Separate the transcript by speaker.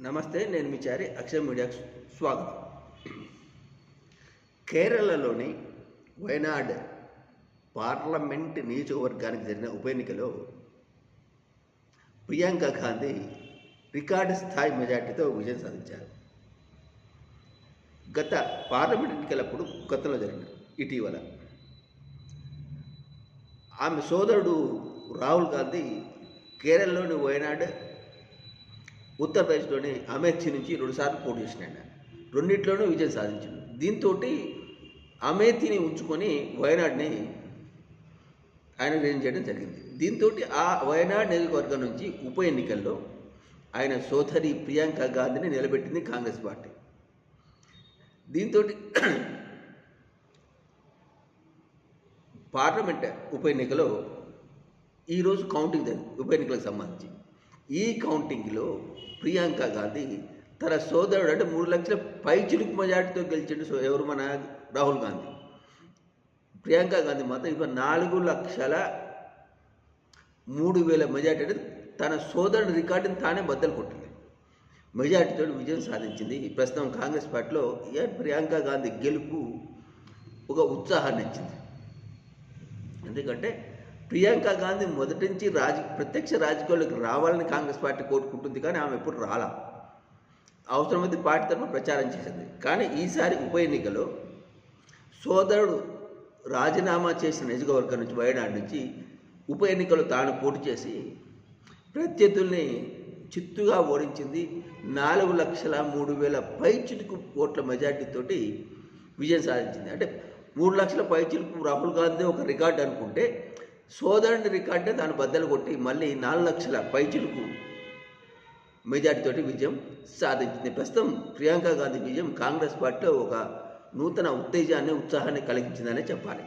Speaker 1: నమస్తే నేను మీ చారి అక్షయ మీడియాకు స్వాగతం. కేరళలోని వయనాడ్ పార్లమెంట్ నియోజకవర్గానికి జరిగిన ఉప ఎన్నికలో ప్రియాంక గాంధీ రికార్డు స్థాయి మెజార్టీతో విజయం సాధించారు. గత పార్లమెంట్ ఎన్నికలప్పుడు గతంలో జరిగిన ఇటీవల ఆమె సోదరుడు రాహుల్ గాంధీ కేరళలోని వయనాడ్ ఉత్తరప్రదేశ్లోని అమేథీ నుంచి రెండుసార్లు పోటీ చేసినాడు రెండిట్లోనూ విజయం సాధించాడు దీంతో అమేథీని ఉంచుకొని వయనాడ్ని ఆయన విజయం చేయడం జరిగింది. దీంతో ఆ వయనాడ్ నియోజకవర్గం నుంచి ఉప ఎన్నికల్లో ఆయన సోదరి ప్రియాంక గాంధీని నిలబెట్టింది కాంగ్రెస్ పార్టీ. దీంతో పార్లమెంట్ ఉప ఎన్నికలో ఈరోజు కౌంటింగ్ జరిగింది ఉప ఎన్నికలకు సంబంధించి. ఈ కౌంటింగ్లో ప్రియాంక గాంధీ తన సోదరుడు అంటే మూడు లక్షల పై చిలుకు మెజార్టీతో గెలిచిండు సో ఎవరు మన రాహుల్ గాంధీ. ప్రియాంక గాంధీ మాత్రం ఇప్పుడు నాలుగు లక్షల మూడు వేల మెజార్టీ అంటే తన సోదరుడి రికార్డుని తానే బద్దలు కొట్టింది. మెజార్టీతో విజయం సాధించింది. ప్రస్తుతం కాంగ్రెస్ పార్టీలో ఏ ప్రియాంక గాంధీ గెలుపు ఒక ఉత్సాహాన్ని ఇచ్చింది. ఎందుకంటే ప్రియాంక గాంధీ మొదటి నుంచి రాజ ప్రత్యక్ష రాజకీయాల్లోకి రావాలని కాంగ్రెస్ పార్టీ కోరుకుంటుంది కానీ ఆమె ఎప్పుడు రాలా? అవసరమైతే పార్టీ తరఫున ప్రచారం చేసింది. కానీ ఈసారి ఉప ఎన్నికలో సోదరుడు రాజీనామా చేసిన నియోజకవర్గం నుంచి వయనాడు నుంచి ఉప ఎన్నికలో తాను పోటీ చేసి ప్రత్యర్థుల్ని చిత్తుగా ఓడించింది. నాలుగు లక్షల మూడు వేల పై చిటుకు ఓట్ల మెజార్టీతోటి విజయం సాధించింది. అంటే మూడు లక్షల పై చిలుకు రాహుల్ గాంధీ ఒక రికార్డు అనుకుంటే సోదరుని రికార్డే దాన్ని బద్దలు కొట్టి మళ్ళీ నాలుగు లక్షల పై మెజార్టీతోటి విజయం సాధించింది. ప్రస్తుతం ప్రియాంక గాంధీ విజయం కాంగ్రెస్ పార్టీలో ఒక నూతన ఉత్తేజాన్ని ఉత్సాహాన్ని కలిగించిందనే చెప్పాలి.